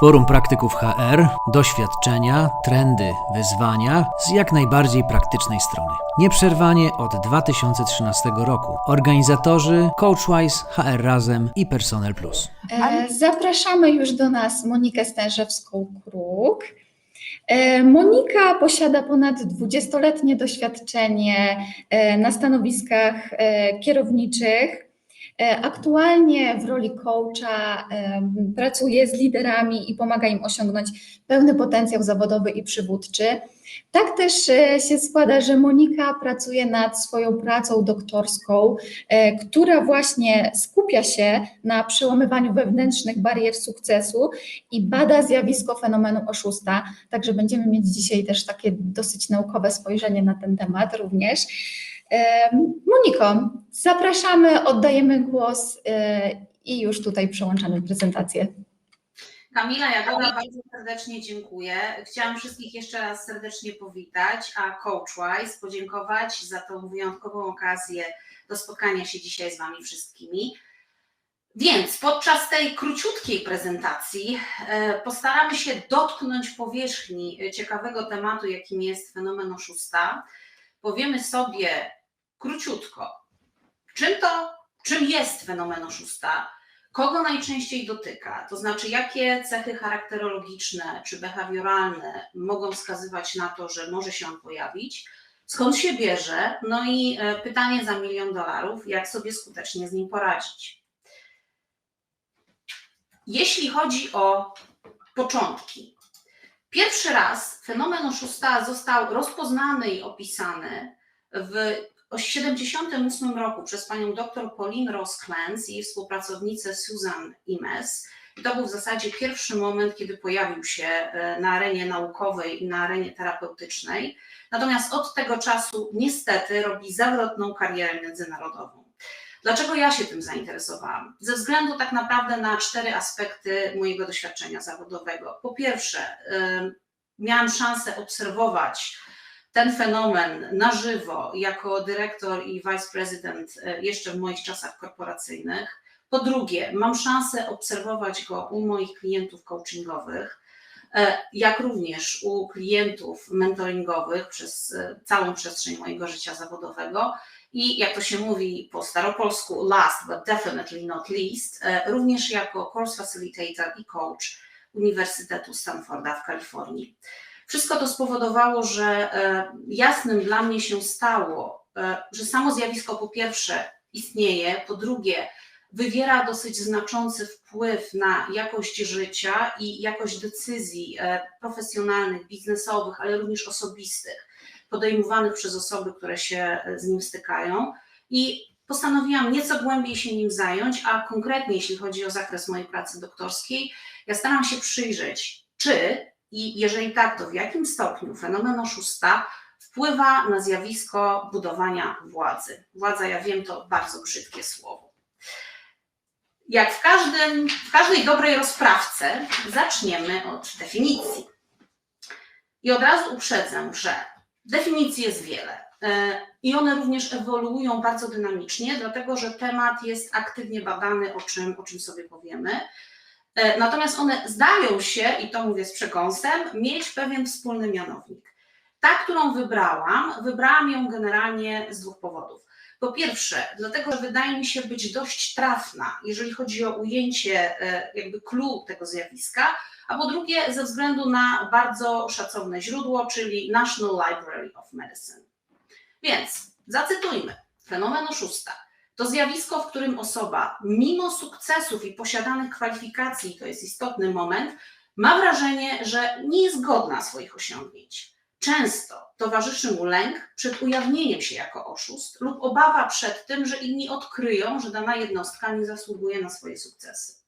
Forum Praktyków HR, doświadczenia, trendy, wyzwania z jak najbardziej praktycznej strony. Nieprzerwanie od 2013 roku. Organizatorzy Coachwise, HR Razem i Personel Plus. E, Zapraszamy już do nas Monikę Stężewską-Kruk. E, Monika posiada ponad 20-letnie doświadczenie e, na stanowiskach kierowniczych. E, Aktualnie w roli coacha e, pracuje z liderami i pomaga im osiągnąć pełny potencjał zawodowy i przywódczy. Tak też e, się składa, że Monika pracuje nad swoją pracą doktorską, która właśnie skupia się na przełamywaniu wewnętrznych barier sukcesu i bada zjawisko fenomenu oszusta. Także będziemy mieć dzisiaj też takie dosyć naukowe spojrzenie na ten temat również. Moniko, zapraszamy, oddajemy głos e, i już tutaj przełączamy prezentację. Kamila Jagoda, bardzo serdecznie dziękuję. Chciałam wszystkich jeszcze raz serdecznie powitać, a Coachwise podziękować za tą wyjątkową okazję do spotkania się dzisiaj z Wami wszystkimi. Więc podczas tej króciutkiej prezentacji e, postaramy się dotknąć powierzchni ciekawego tematu, jakim jest fenomen oszusta. Powiemy sobie króciutko, czym to, czym jest fenomen oszusta, kogo najczęściej dotyka, to znaczy jakie cechy charakterologiczne czy behawioralne mogą wskazywać na to, że może się on pojawić, skąd się bierze, no i e, pytanie za milion dolarów, jak sobie skutecznie z nim poradzić. Jeśli chodzi o początki, pierwszy raz fenomen oszusta został rozpoznany i opisany w 1978 roku przez panią dr Pauline Ross-Clance i jej współpracownicę Susan Imes. To był w zasadzie pierwszy moment, kiedy pojawił się e, na arenie naukowej i na arenie terapeutycznej. Natomiast od tego czasu niestety robi zawrotną karierę międzynarodową. Dlaczego ja się tym zainteresowałam? Ze względu tak naprawdę na cztery aspekty mojego doświadczenia zawodowego. Po pierwsze, y, miałam szansę obserwować ten fenomen na żywo jako dyrektor i vice president y, jeszcze w moich czasach korporacyjnych. Po drugie, mam szansę obserwować go u moich klientów coachingowych, y, jak również u klientów mentoringowych przez y, całą przestrzeń mojego życia zawodowego. I jak to się mówi po staropolsku, last but definitely not least, e, również jako course facilitator i coach Uniwersytetu Stanforda w Kalifornii. Wszystko to spowodowało, że e, jasnym dla mnie się stało, e, że samo zjawisko po pierwsze istnieje, po drugie wywiera dosyć znaczący wpływ na jakość życia i jakość decyzji profesjonalnych, biznesowych, ale również osobistych podejmowanych przez osoby, które się z nim stykają. I postanowiłam nieco głębiej się nim zająć, a konkretnie jeśli chodzi o zakres mojej pracy doktorskiej, ja staram się przyjrzeć, czy i jeżeli tak, to w jakim stopniu fenomen oszusta wpływa na zjawisko budowania władzy. Władza, ja wiem, to bardzo brzydkie słowo. Jak w, każdym, w każdej dobrej rozprawce, zaczniemy od definicji. I od razu uprzedzę, że Definicji jest wiele e, i one również ewoluują bardzo dynamicznie, dlatego że temat jest aktywnie badany, o czym, o czym sobie powiemy. E, natomiast one zdają się, i to mówię z przekąsem, mieć pewien wspólny mianownik. Ta, którą wybrałam, wybrałam ją generalnie z dwóch powodów. Po pierwsze, dlatego, że wydaje mi się być dość trafna, jeżeli chodzi o ujęcie e, jakby clue tego zjawiska, a po drugie ze względu na bardzo szacowne źródło, czyli National Library of Medicine. Więc zacytujmy. Fenomen oszusta to zjawisko, w którym osoba, mimo sukcesów i posiadanych kwalifikacji, to jest istotny moment, ma wrażenie, że nie jest godna swoich osiągnięć. Często towarzyszy mu lęk przed ujawnieniem się jako oszust lub obawa przed tym, że inni odkryją, że dana jednostka nie zasługuje na swoje sukcesy.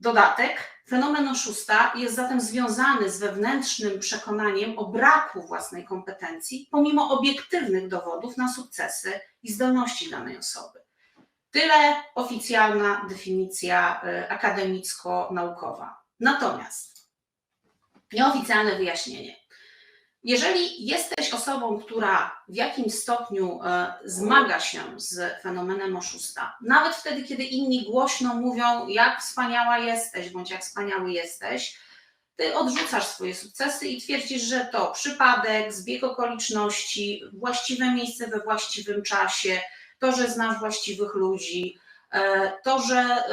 Dodatek, fenomen oszusta jest zatem związany z wewnętrznym przekonaniem o braku własnej kompetencji, pomimo obiektywnych dowodów na sukcesy i zdolności danej osoby. Tyle oficjalna definicja y, akademicko-naukowa. Natomiast nieoficjalne wyjaśnienie. Jeżeli jesteś osobą, która w jakimś stopniu e, zmaga się z fenomenem oszusta, nawet wtedy, kiedy inni głośno mówią, jak wspaniała jesteś, bądź jak wspaniały jesteś, ty odrzucasz swoje sukcesy i twierdzisz, że to przypadek, zbieg okoliczności, właściwe miejsce we właściwym czasie, to, że znasz właściwych ludzi, to, że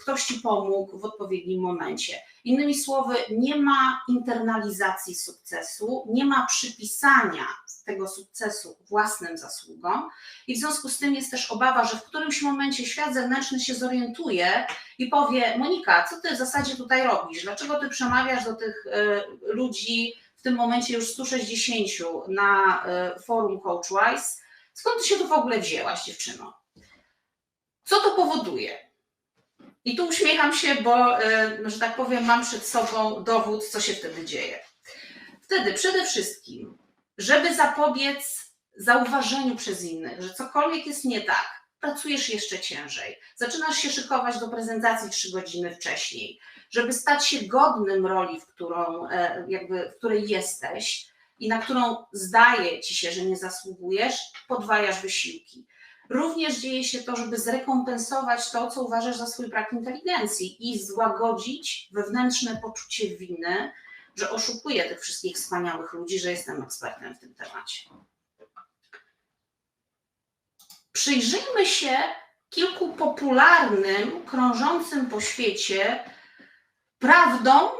ktoś ci pomógł w odpowiednim momencie. Innymi słowy, nie ma internalizacji sukcesu, nie ma przypisania tego sukcesu własnym zasługom i w związku z tym jest też obawa, że w którymś momencie świat zewnętrzny się zorientuje i powie: Monika, co ty w zasadzie tutaj robisz? Dlaczego ty przemawiasz do tych e, ludzi, w tym momencie już 160 na e, forum CoachWise? Skąd ty się tu w ogóle wzięłaś, dziewczyno? Co to powoduje? I tu uśmiecham się, bo, e, że tak powiem, mam przed sobą dowód, co się wtedy dzieje. Wtedy przede wszystkim, żeby zapobiec zauważeniu przez innych, że cokolwiek jest nie tak, pracujesz jeszcze ciężej. Zaczynasz się szykować do prezentacji trzy godziny wcześniej, żeby stać się godnym roli, w, którą, e, jakby, w której jesteś i na którą zdaje ci się, że nie zasługujesz, podwajasz wysiłki. Również dzieje się to, żeby zrekompensować to, co uważasz za swój brak inteligencji i złagodzić wewnętrzne poczucie winy, że oszukuję tych wszystkich wspaniałych ludzi, że jestem ekspertem w tym temacie. Przyjrzyjmy się kilku popularnym, krążącym po świecie prawdom,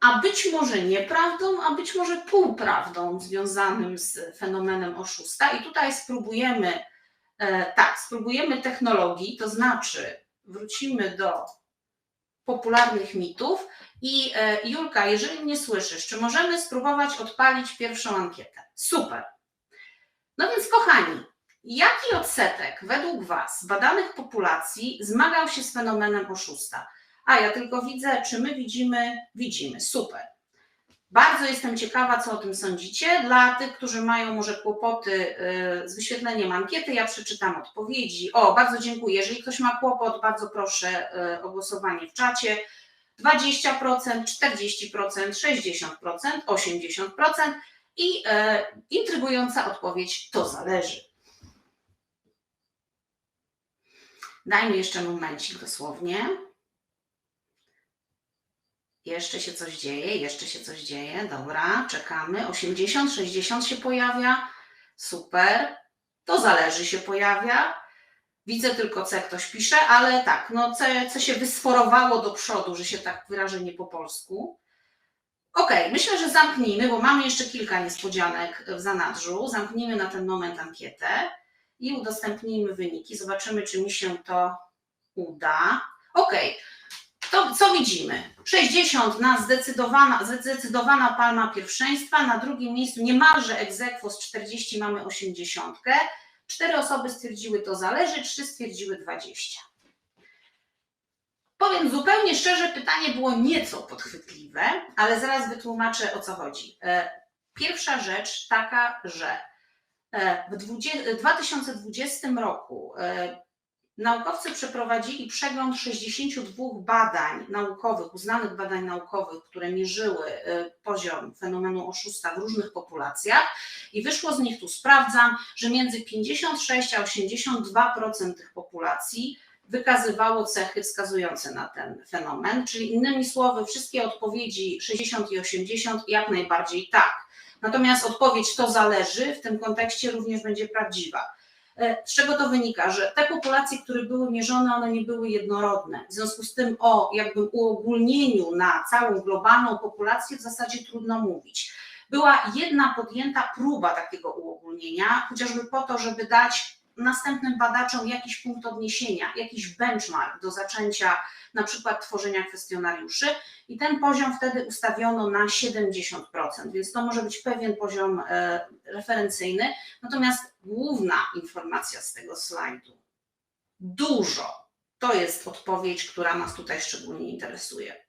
a być może nieprawdą, a być może półprawdą związanym z fenomenem oszusta. I tutaj spróbujemy, tak, spróbujemy technologii, to znaczy wrócimy do popularnych mitów. I e, Julka, jeżeli mnie słyszysz, czy możemy spróbować odpalić pierwszą ankietę? Super. No więc, kochani, jaki odsetek według Was badanych populacji zmagał się z fenomenem oszusta? A ja tylko widzę, czy my widzimy? Widzimy. Super. Bardzo jestem ciekawa, co o tym sądzicie. Dla tych, którzy mają może kłopoty y, z wyświetleniem ankiety, ja przeczytam odpowiedzi. O, bardzo dziękuję. Jeżeli ktoś ma kłopot, bardzo proszę y, o głosowanie w czacie. 20%, 40%, 60%, 80% i e, intrygująca odpowiedź to zależy. Dajmy jeszcze momencik dosłownie. Jeszcze się coś dzieje, jeszcze się coś dzieje. Dobra, czekamy. 80, 60 się pojawia. Super. To zależy się pojawia. Widzę tylko C ktoś pisze, ale tak, no C, C się wysforowało do przodu, że się tak wyrażę nie po polsku. Ok, myślę, że zamknijmy, bo mamy jeszcze kilka niespodzianek w zanadrzu. Zamknijmy na ten moment ankietę i udostępnijmy wyniki. Zobaczymy, czy mi się to uda. Ok, to co widzimy? 60 na zdecydowana, zdecydowana palma pierwszeństwa, na drugim miejscu niemalże egzekwo z 40 mamy 80. Cztery osoby stwierdziły to zależy, trzy stwierdziły 20. Powiem zupełnie szczerze, pytanie było nieco podchwytliwe, ale zaraz wytłumaczę o co chodzi. E, Pierwsza rzecz taka, że e, w 20 2020 roku e, naukowcy przeprowadzili przegląd 62 badań naukowych, uznanych badań naukowych, które mierzyły poziom fenomenu oszusta w różnych populacjach i wyszło z nich, tu sprawdzam, że między 56 a 82% tych populacji wykazywało cechy wskazujące na ten fenomen, czyli innymi słowy, wszystkie odpowiedzi 60 i 80 jak najbardziej tak. Natomiast odpowiedź to zależy w tym kontekście również będzie prawdziwa. Z czego to wynika? Że te populacje, które były mierzone, one nie były jednorodne. W związku z tym o jakby uogólnieniu na całą globalną populację w zasadzie trudno mówić. Była jedna podjęta próba takiego uogólnienia, chociażby po to, żeby dać następnym badaczom jakiś punkt odniesienia, jakiś benchmark do zaczęcia na przykład tworzenia kwestionariuszy i ten poziom wtedy ustawiono na 70%, więc to może być pewien poziom e, referencyjny. Natomiast główna informacja z tego slajdu, dużo, to jest odpowiedź, która nas tutaj szczególnie interesuje.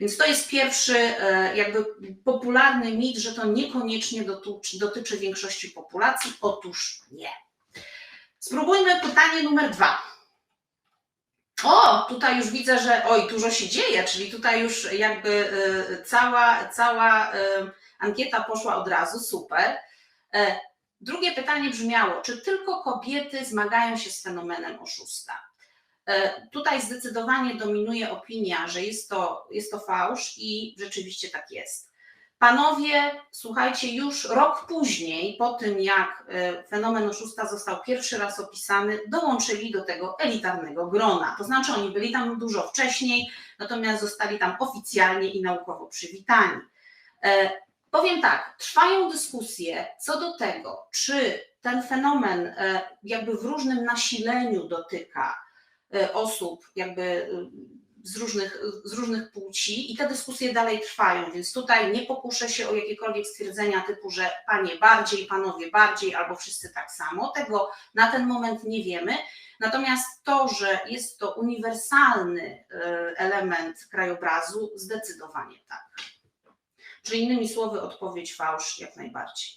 Więc to jest pierwszy e, jakby popularny mit, że to niekoniecznie dotyczy, dotyczy większości populacji. Otóż nie. Spróbujmy pytanie numer dwa. O, tutaj już widzę, że oj, dużo się dzieje, czyli tutaj już jakby y, cała, cała y, ankieta poszła od razu, super. E, Drugie pytanie brzmiało, czy tylko kobiety zmagają się z fenomenem oszusta? E, Tutaj zdecydowanie dominuje opinia, że jest to, jest to fałsz i rzeczywiście tak jest. Panowie, słuchajcie, już rok później, po tym jak e, fenomen oszusta został pierwszy raz opisany, dołączyli do tego elitarnego grona. To znaczy, oni byli tam dużo wcześniej, natomiast zostali tam oficjalnie i naukowo przywitani. Powiem tak, trwają dyskusje co do tego, czy ten fenomen e, jakby w różnym nasileniu dotyka e, osób jakby e, z różnych, z różnych płci i te dyskusje dalej trwają, więc tutaj nie pokuszę się o jakiekolwiek stwierdzenia typu, że panie bardziej, panowie bardziej albo wszyscy tak samo. Tego na ten moment nie wiemy. Natomiast to, że jest to uniwersalny element krajobrazu, zdecydowanie tak. Czyli innymi słowy, odpowiedź fałsz jak najbardziej.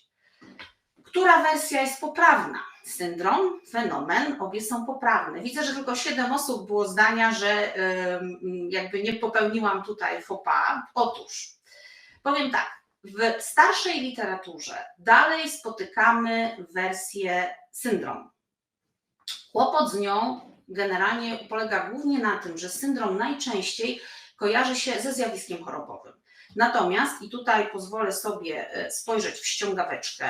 Która wersja jest poprawna? Syndrom, fenomen, obie są poprawne. Widzę, że tylko 7 osób było zdania, że jakby nie popełniłam tutaj pas. Otóż, powiem tak, w starszej literaturze dalej spotykamy wersję syndrom. Kłopot z nią generalnie polega głównie na tym, że syndrom najczęściej kojarzy się ze zjawiskiem chorobowym. Natomiast, i tutaj pozwolę sobie e, spojrzeć w ściągaweczkę,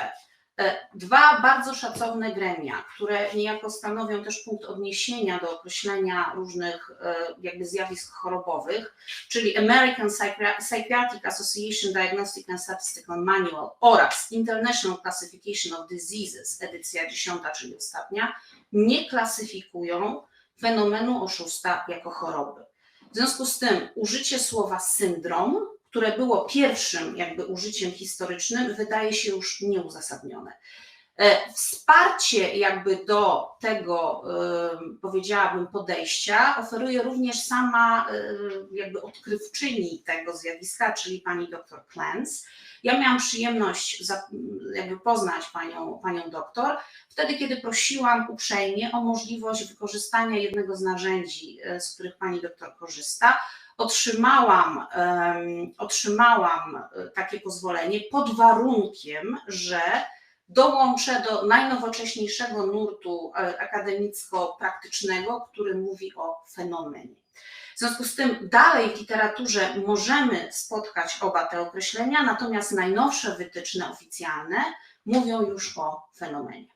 e, dwa bardzo szacowne gremia, które niejako stanowią też punkt odniesienia do określenia różnych e, jakby zjawisk chorobowych, czyli American Psychia- Psychiatric Association Diagnostic and Statistical Manual oraz International Classification of Diseases, edycja 10, czyli ostatnia, nie klasyfikują fenomenu oszusta jako choroby. W związku z tym użycie słowa syndrom które było pierwszym jakby użyciem historycznym, wydaje się już nieuzasadnione. E, Wsparcie jakby do tego, powiedziałabym, podejścia oferuje również sama jakby odkrywczyni tego zjawiska, czyli pani dr Clance. Ja miałam przyjemność jakby poznać panią, panią doktor wtedy, kiedy prosiłam uprzejmie o możliwość wykorzystania jednego z narzędzi, y, z których pani doktor korzysta, otrzymałam, otrzymałam e, takie pozwolenie pod warunkiem, że dołączę do najnowocześniejszego nurtu e, akademicko-praktycznego, który mówi o fenomenie. W związku z tym dalej w literaturze możemy spotkać oba te określenia, natomiast najnowsze wytyczne oficjalne mówią już o fenomenie.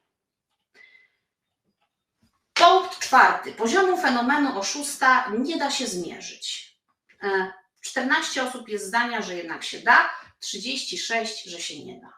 Punkt czwarty. Poziomu fenomenu oszusta nie da się zmierzyć. E, 14 osób jest zdania, że jednak się da, 36, że się nie da.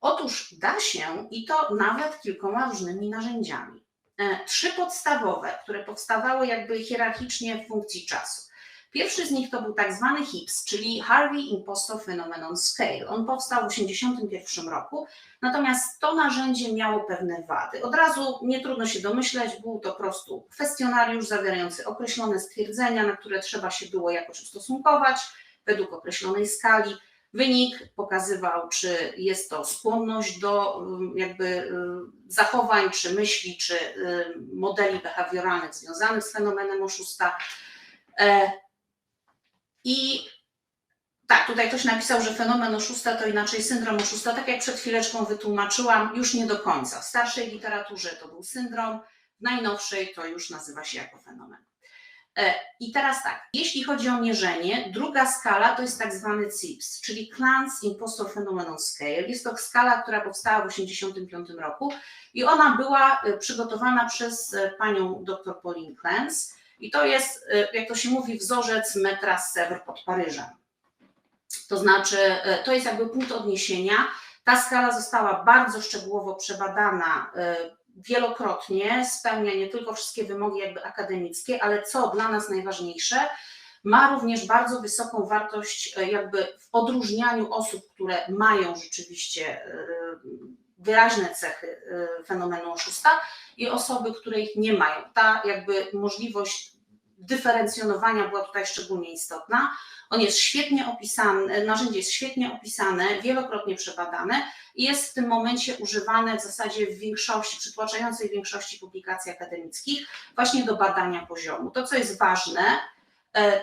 Otóż da się i to nawet kilkoma różnymi narzędziami. E, Trzy podstawowe, które powstawały jakby hierarchicznie w funkcji czasu. Pierwszy z nich to był tak zwany HIPS, czyli Harvey Impostor Phenomenon Scale. On powstał w 1981 roku, natomiast to narzędzie miało pewne wady. Od razu nie trudno się domyśleć, był to po prostu kwestionariusz zawierający określone stwierdzenia, na które trzeba się było jakoś ustosunkować według określonej skali. Wynik pokazywał, czy jest to skłonność do ym, jakby ym, zachowań, czy myśli, czy ym, modeli behawioralnych związanych z fenomenem oszusta. I tak, tutaj ktoś napisał, że fenomen oszusta to inaczej syndrom oszusta. Tak jak przed chwileczką wytłumaczyłam, już nie do końca. W starszej literaturze to był syndrom, w najnowszej to już nazywa się jako fenomen. E, I teraz tak, jeśli chodzi o mierzenie, druga skala to jest tak zwany CIPS, czyli Clance Impostor Phenomenon Scale. Jest to skala, która powstała w 1985 roku i ona była e, przygotowana przez e, panią dr Pauline Clance i to jest, e, jak to się mówi, wzorzec metra Sewr pod Paryżem. To znaczy, e, to jest jakby punkt odniesienia. Ta skala została bardzo szczegółowo przebadana e, wielokrotnie, spełnia nie tylko wszystkie wymogi jakby akademickie, ale co dla nas najważniejsze, ma również bardzo wysoką wartość jakby w odróżnianiu osób, które mają rzeczywiście wyraźne cechy e, fenomenu oszusta i osoby, które ich nie mają. Ta jakby możliwość dyferencjonowania była tutaj szczególnie istotna. On jest świetnie opisany, narzędzie jest świetnie opisane, wielokrotnie przebadane i jest w tym momencie używane w zasadzie w większości, przytłaczającej większości publikacji akademickich właśnie do badania poziomu. To, co jest ważne,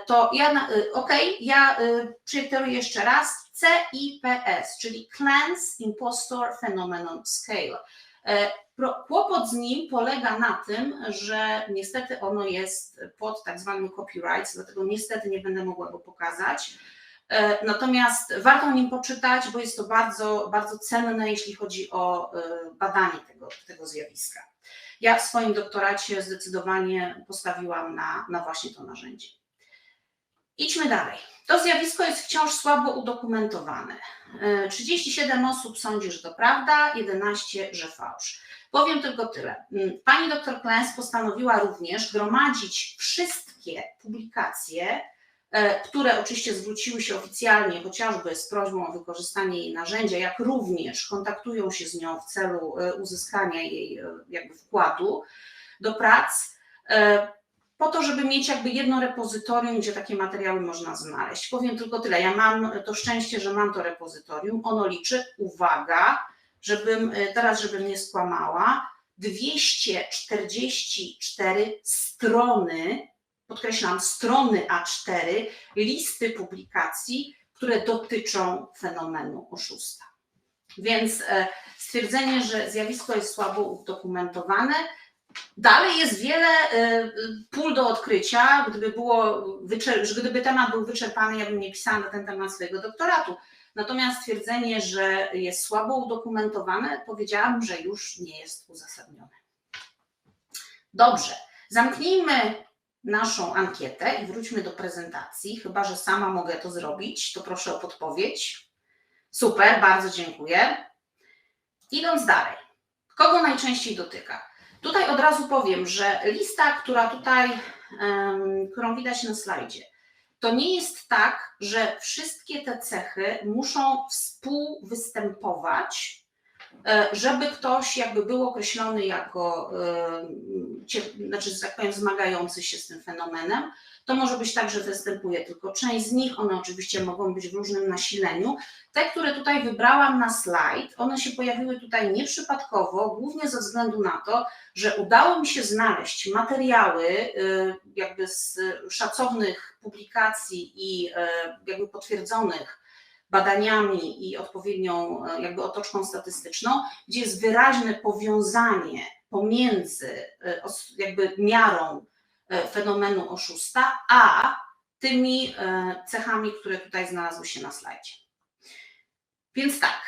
to ja, e, okej, ja e, przyteruję jeszcze raz, CIPS, czyli Clans Impostor Phenomenon Scale. E, Kłopot z nim polega na tym, że niestety ono jest pod tak zwanym copyrights, dlatego niestety nie będę mogła go pokazać. E, Natomiast warto o nim poczytać, bo jest to bardzo, bardzo cenne, jeśli chodzi o e, badanie tego, tego zjawiska. Ja w swoim doktoracie zdecydowanie postawiłam na, na właśnie to narzędzie. Idźmy dalej. To zjawisko jest wciąż słabo udokumentowane. E, 37 osób sądzi, że to prawda, 11, że fałsz. Powiem tylko tyle. Mm, Pani dr Klens postanowiła również gromadzić wszystkie publikacje, e, które oczywiście zwróciły się oficjalnie, chociażby z prośbą o wykorzystanie jej narzędzia, jak również kontaktują się z nią w celu e, uzyskania jej e, jakby wkładu do prac, e, po to, żeby mieć jakby jedno repozytorium, gdzie takie materiały można znaleźć. Powiem tylko tyle. Ja mam to szczęście, że mam to repozytorium. Ono liczy, uwaga, żebym e, teraz, żebym nie skłamała, 244 strony, podkreślam, strony A4 listy publikacji, które dotyczą fenomenu oszusta. Więc e, stwierdzenie, że zjawisko jest słabo udokumentowane, Dalej jest wiele e, pól do odkrycia. Gdyby, było, gdyby temat był wyczerpany, ja bym nie pisała na ten temat swojego doktoratu. Natomiast stwierdzenie, że jest słabo udokumentowane, powiedziałam, że już nie jest uzasadnione. Dobrze, zamknijmy naszą ankietę i wróćmy do prezentacji. Chyba, że sama mogę to zrobić, to proszę o podpowiedź. Super, bardzo dziękuję. Idąc dalej, kogo najczęściej dotyka? Tutaj od razu powiem, że lista, która tutaj, którą widać na slajdzie, to nie jest tak, że wszystkie te cechy muszą współwystępować, e, żeby ktoś jakby był określony jako, cie- znaczy, że tak powiem, zmagający się z tym fenomenem. To może być tak, że występuje tylko część z nich, one oczywiście mogą być w różnym nasileniu. Te, które tutaj wybrałam na slajd, one się pojawiły tutaj nieprzypadkowo, głównie ze względu na to, że udało mi się znaleźć materiały y, jakby z szacownych publikacji i y, jakby potwierdzonych badaniami i odpowiednią y, jakby otoczką statystyczną, gdzie jest wyraźne powiązanie pomiędzy jakby miarą fenomenu oszusta, a tymi y, cechami, które tutaj znalazły się na slajdzie. Więc tak,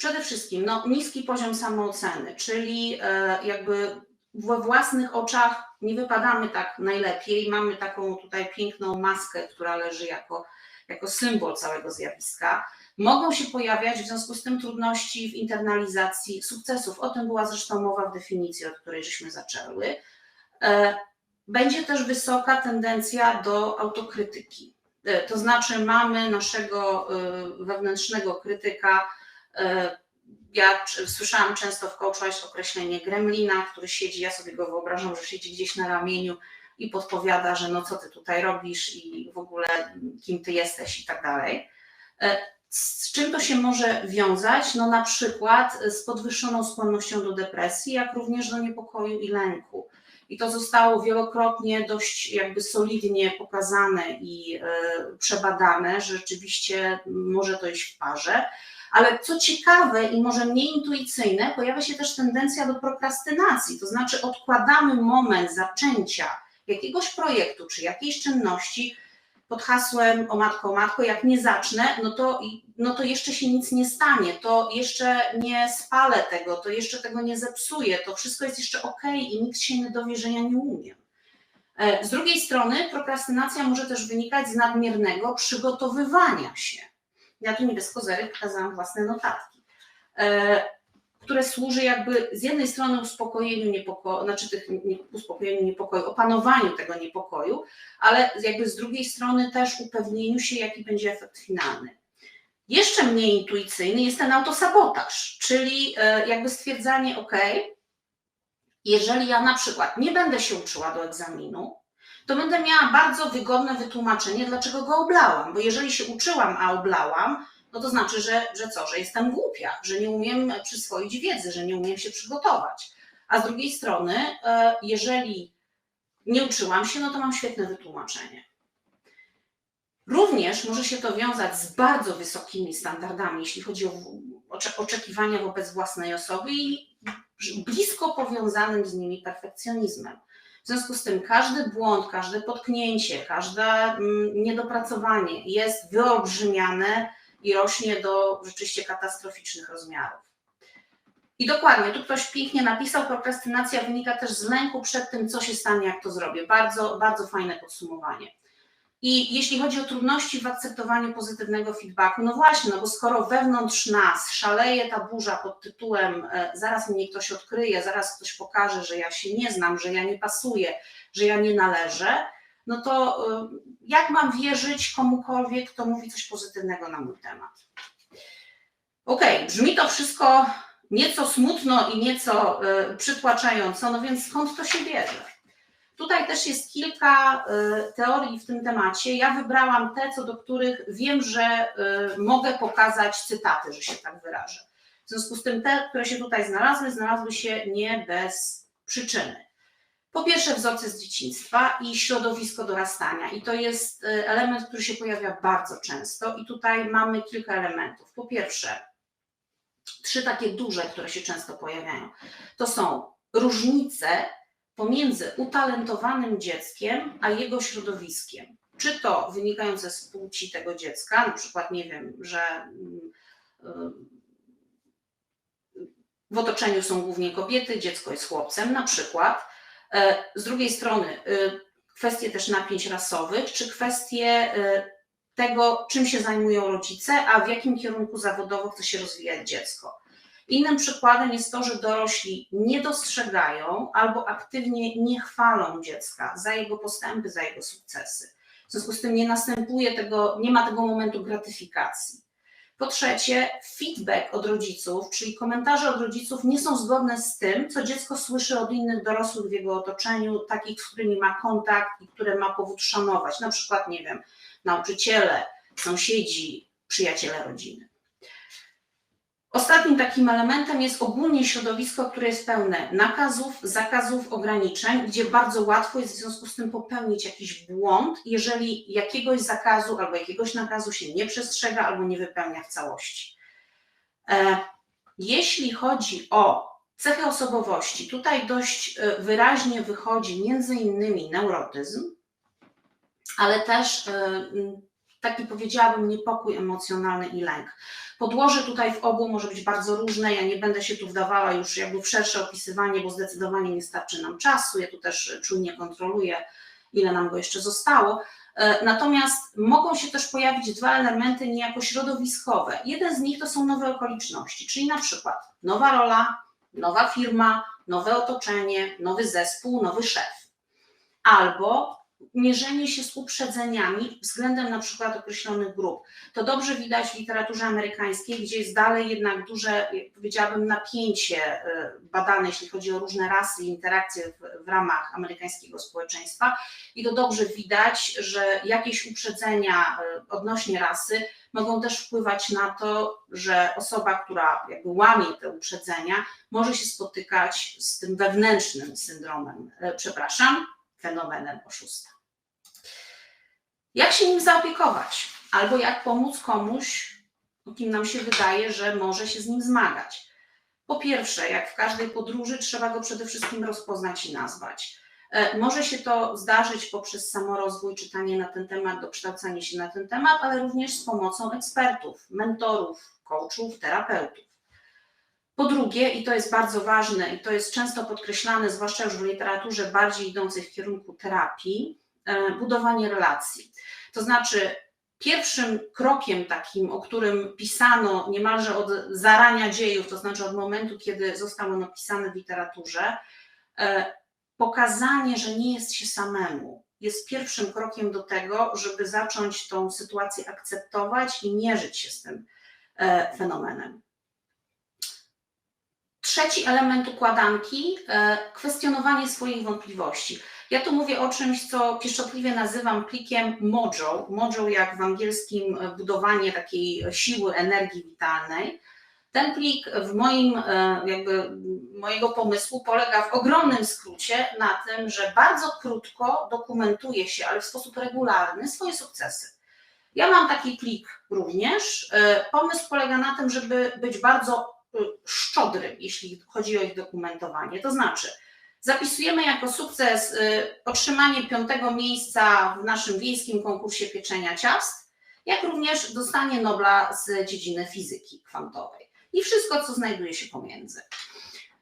Przede wszystkim no, niski poziom samooceny, czyli e, jakby we własnych oczach nie wypadamy tak najlepiej. Mamy taką tutaj piękną maskę, która leży jako, jako symbol całego zjawiska. Mogą się pojawiać w związku z tym trudności w internalizacji sukcesów. O tym była zresztą mowa w definicji, od której żeśmy zaczęły. Będzie też wysoka tendencja do autokrytyki. E, To znaczy mamy naszego e, wewnętrznego krytyka, E, Ja słyszałam często w coachwise określenie gremlina, który siedzi, ja sobie go wyobrażam, że siedzi gdzieś na ramieniu i podpowiada, że no co ty tutaj robisz i w ogóle kim ty jesteś i tak dalej. Z czym to się może wiązać? No na przykład z podwyższoną skłonnością do depresji, jak również do niepokoju i lęku. I to zostało wielokrotnie dość jakby solidnie pokazane i e, przebadane, że rzeczywiście może to iść w parze. Ale co ciekawe i może mniej intuicyjne, pojawia się też tendencja do prokrastynacji, to znaczy odkładamy moment zaczęcia jakiegoś projektu czy jakiejś czynności pod hasłem o matko, o matko, jak nie zacznę, no to, no to jeszcze się nic nie stanie, to jeszcze nie spalę tego, to jeszcze tego nie zepsuję, to wszystko jest jeszcze ok i nikt się nie dowie, że ja nie umiem. E, Z drugiej strony prokrastynacja może też wynikać z nadmiernego przygotowywania się ja tu nie bez kozery pokazałam własne notatki, e, które służy jakby z jednej strony uspokojeniu niepokoju, znaczy tych nie, uspokojeniu niepokoju, opanowaniu tego niepokoju, ale jakby z drugiej strony też upewnieniu się, jaki będzie efekt finalny. Jeszcze mniej intuicyjny jest ten autosabotaż, czyli e, jakby stwierdzanie, ok, jeżeli ja na przykład nie będę się uczyła do egzaminu, to będę miała bardzo wygodne wytłumaczenie, dlaczego go oblałam. Bo jeżeli się uczyłam, a oblałam, no to znaczy, że, że co, że jestem głupia, że nie umiem przyswoić wiedzy, że nie umiem się przygotować. A z drugiej strony, e, jeżeli nie uczyłam się, no to mam świetne wytłumaczenie. Również może się to wiązać z bardzo wysokimi standardami, jeśli chodzi o oczekiwania wobec własnej osoby i blisko powiązanym z nimi perfekcjonizmem. W związku z tym każdy błąd, każde potknięcie, każde mm, niedopracowanie jest wyolbrzymiane i rośnie do rzeczywiście katastroficznych rozmiarów. I dokładnie, tu ktoś pięknie napisał, prokrastynacja wynika też z lęku przed tym, co się stanie, jak to zrobię. Bardzo, bardzo fajne podsumowanie. I jeśli chodzi o trudności w akceptowaniu pozytywnego feedbacku, no właśnie, no bo skoro wewnątrz nas szaleje ta burza pod tytułem e, zaraz mnie ktoś odkryje, zaraz ktoś pokaże, że ja się nie znam, że ja nie pasuję, że ja nie należę, no to e, jak mam wierzyć komukolwiek, kto mówi coś pozytywnego na mój temat? Okej, brzmi to wszystko nieco smutno i nieco e, przytłaczająco, no więc skąd to się bierze? Tutaj też jest kilka e, teorii w tym temacie. Ja wybrałam te, co do których wiem, że mogę pokazać cytaty, że się tak wyrażę. W związku z tym te, które się tutaj znalazły, znalazły się nie bez przyczyny. Po pierwsze wzorce z dzieciństwa i środowisko dorastania. I to jest e, element, który się pojawia bardzo często. I tutaj mamy kilka elementów. Po pierwsze, trzy takie duże, które się często pojawiają. To są różnice pomiędzy utalentowanym dzieckiem a jego środowiskiem. Czy to wynikające z płci tego dziecka, na przykład, nie wiem, że mm, y, w otoczeniu są głównie kobiety, dziecko jest chłopcem, na przykład. E, Z drugiej strony, y, kwestie też napięć rasowych, czy kwestie y, tego, czym się zajmują rodzice, a w jakim kierunku zawodowo chce się rozwijać dziecko. Innym przykładem jest to, że dorośli nie dostrzegają albo aktywnie nie chwalą dziecka za jego postępy, za jego sukcesy. W związku z tym nie następuje tego, nie ma tego momentu gratyfikacji. Po trzecie, feedback od rodziców, czyli komentarze od rodziców nie są zgodne z tym, co dziecko słyszy od innych dorosłych w jego otoczeniu, takich, z którymi ma kontakt i które ma powód szanować. Na przykład, nie wiem, nauczyciele, sąsiedzi, przyjaciele rodziny. Ostatnim takim elementem jest ogólnie środowisko, które jest pełne nakazów, zakazów, ograniczeń, gdzie bardzo łatwo jest w związku z tym popełnić jakiś błąd, jeżeli jakiegoś zakazu albo jakiegoś nakazu się nie przestrzega albo nie wypełnia w całości. E, Jeśli chodzi o cechy osobowości, tutaj dość e, wyraźnie wychodzi między innymi neurotyzm, ale też e, taki powiedziałabym niepokój emocjonalny i lęk. Podłoże tutaj w obu może być bardzo różne. Ja nie będę się tu wdawała już jakby w szersze opisywanie, bo zdecydowanie nie starczy nam czasu. Ja tu też czujnie kontroluję, ile nam go jeszcze zostało. E, Natomiast mogą się też pojawić dwa elementy niejako środowiskowe. Jeden z nich to są nowe okoliczności, czyli na przykład nowa rola, nowa firma, nowe otoczenie, nowy zespół, nowy szef. Albo mierzenie się z uprzedzeniami względem na przykład określonych grup. To dobrze widać w literaturze amerykańskiej, gdzie jest dalej jednak duże, powiedziałabym, napięcie y, badane, jeśli chodzi o różne rasy i interakcje w, w ramach amerykańskiego społeczeństwa. I to dobrze widać, że jakieś uprzedzenia y, odnośnie rasy mogą też wpływać na to, że osoba, która jakby łamie te uprzedzenia, może się spotykać z tym wewnętrznym syndromem, y, przepraszam, fenomenem oszusta. Jak się nim zaopiekować? Albo jak pomóc komuś, kim nam się wydaje, że może się z nim zmagać? Po pierwsze, jak w każdej podróży, trzeba go przede wszystkim rozpoznać i nazwać. E, Może się to zdarzyć poprzez samorozwój, czytanie na ten temat, dokształcanie się na ten temat, ale również z pomocą ekspertów, mentorów, coachów, terapeutów. Po drugie, i to jest bardzo ważne, i to jest często podkreślane, zwłaszcza już w literaturze bardziej idącej w kierunku terapii, e, budowanie relacji. To znaczy, pierwszym krokiem takim, o którym pisano niemalże od zarania dziejów, to znaczy od momentu, kiedy został on opisany w literaturze, e, pokazanie, że nie jest się samemu, jest pierwszym krokiem do tego, żeby zacząć tą sytuację akceptować i mierzyć się z tym e, fenomenem. Trzeci element układanki e, kwestionowanie swoich wątpliwości. Ja tu mówię o czymś, co pieszczotliwie nazywam plikiem mojo. Mojo jak w angielskim e, budowanie takiej siły, energii witalnej. Ten plik w moim, e, jakby mojego pomysłu polega w ogromnym skrócie na tym, że bardzo krótko dokumentuje się, ale w sposób regularny swoje sukcesy. Ja mam taki plik również. Pomysł polega na tym, żeby być bardzo szczodrym, jeśli chodzi o ich dokumentowanie. To znaczy, zapisujemy jako sukces e, otrzymanie piątego miejsca w naszym wiejskim konkursie pieczenia ciast, jak również dostanie Nobla z dziedziny fizyki kwantowej i wszystko, co znajduje się pomiędzy.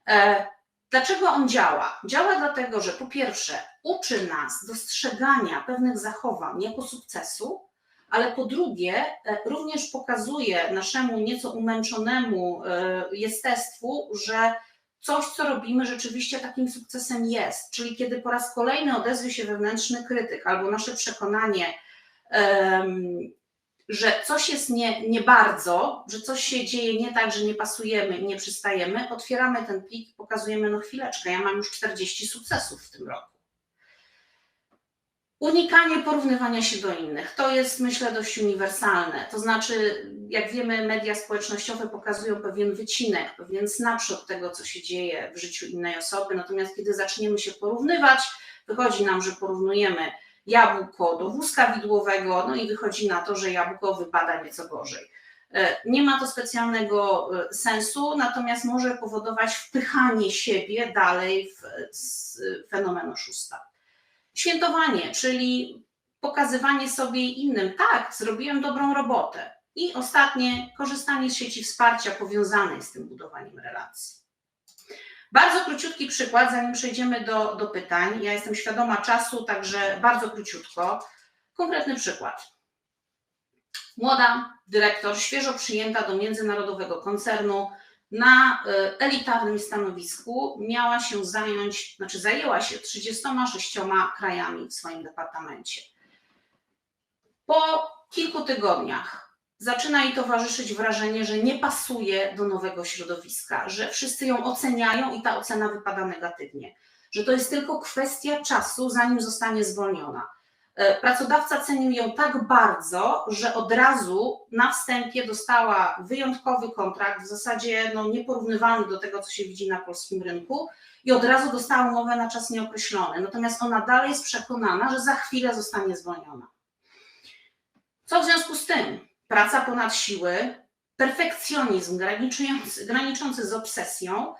E, Dlaczego on działa? Działa dlatego, że po pierwsze uczy nas dostrzegania pewnych zachowań jako sukcesu, ale po drugie e, również pokazuje naszemu nieco umęczonemu e, jestestwu, że coś, co robimy, rzeczywiście takim sukcesem jest. Czyli kiedy po raz kolejny odezwie się wewnętrzny krytyk albo nasze przekonanie, że coś jest nie, nie bardzo, że coś się dzieje nie tak, że nie pasujemy, nie przystajemy, otwieramy ten plik pokazujemy, no chwileczkę, ja mam już 40 sukcesów w tym roku. Unikanie porównywania się do innych. To jest, myślę, dość uniwersalne. To znaczy, jak wiemy, media społecznościowe pokazują pewien wycinek, pewien snapshot tego, co się dzieje w życiu innej osoby. Natomiast kiedy zaczniemy się porównywać, wychodzi nam, że porównujemy jabłko do wózka widłowego, no i wychodzi na to, że jabłko wypada nieco gorzej. E, Nie ma to specjalnego e, sensu, natomiast może powodować wpychanie siebie dalej w fenomen oszusta. Świętowanie, czyli pokazywanie sobie innym, tak, zrobiłem dobrą robotę. I ostatnie, korzystanie z sieci wsparcia powiązanej z tym budowaniem relacji. Bardzo króciutki przykład, zanim przejdziemy do, do pytań. Ja jestem świadoma czasu, także bardzo króciutko. Konkretny przykład. Młoda dyrektor, świeżo przyjęta do międzynarodowego koncernu, na y, elitarnym stanowisku miała się zająć, znaczy zajęła się 36 krajami w swoim departamencie. Po kilku tygodniach zaczyna jej towarzyszyć wrażenie, że nie pasuje do nowego środowiska, że wszyscy ją oceniają i ta ocena wypada negatywnie, że to jest tylko kwestia czasu, zanim zostanie zwolniona. E, Pracodawca cenił ją tak bardzo, że od razu na wstępie dostała wyjątkowy kontrakt, w zasadzie no, nieporównywalny do tego, co się widzi na polskim rynku, i od razu dostała umowę na czas nieokreślony. Natomiast ona dalej jest przekonana, że za chwilę zostanie zwolniona. Co w związku z tym? Praca ponad siły, perfekcjonizm graniczący, z obsesją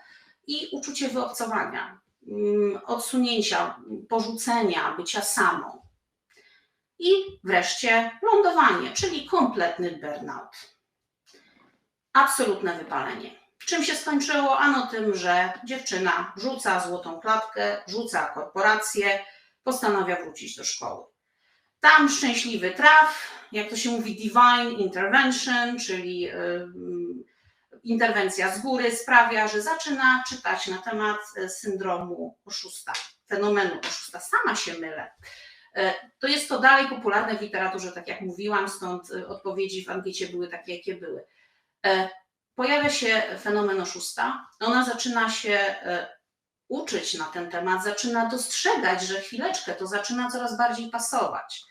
i uczucie wyobcowania, mm, odsunięcia, porzucenia, bycia samą. I wreszcie lądowanie, czyli kompletny burnout. Absolutne wypalenie. Czym się skończyło? Ano tym, że dziewczyna rzuca złotą klatkę, rzuca korporację, postanawia wrócić do szkoły. Tam szczęśliwy traf, jak to się mówi, divine intervention, czyli ym, interwencja z góry, sprawia, że zaczyna czytać na temat e, syndromu oszusta, fenomenu oszusta. Sama się mylę. E, To jest to dalej popularne w literaturze, tak jak mówiłam, stąd e, odpowiedzi w ankiecie były takie, jakie były. E, Pojawia się fenomen oszusta, ona zaczyna się uczyć na ten temat, zaczyna dostrzegać, że chwileczkę to zaczyna coraz bardziej pasować.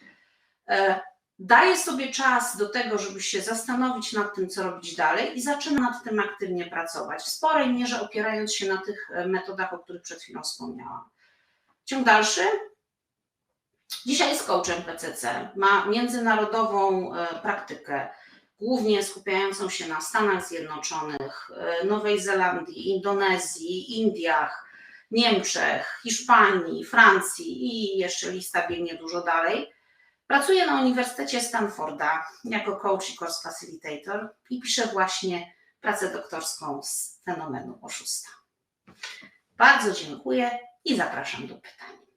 Daje sobie czas do tego, żeby się zastanowić nad tym, co robić dalej, i zaczyna nad tym aktywnie pracować, w sporej mierze opierając się na tych metodach, o których przed chwilą wspomniałam. Ciąg dalszy. Dzisiaj jest coachem PCC, ma międzynarodową e, praktykę, głównie skupiającą się na Stanach Zjednoczonych, e, Nowej Zelandii, Indonezji, Indiach, Niemczech, Hiszpanii, Francji i jeszcze lista biegnie dużo dalej. Pracuje na Uniwersytecie Stanforda jako coach i course facilitator i pisze właśnie pracę doktorską z fenomenu oszusta. Bardzo dziękuję i zapraszam do pytań.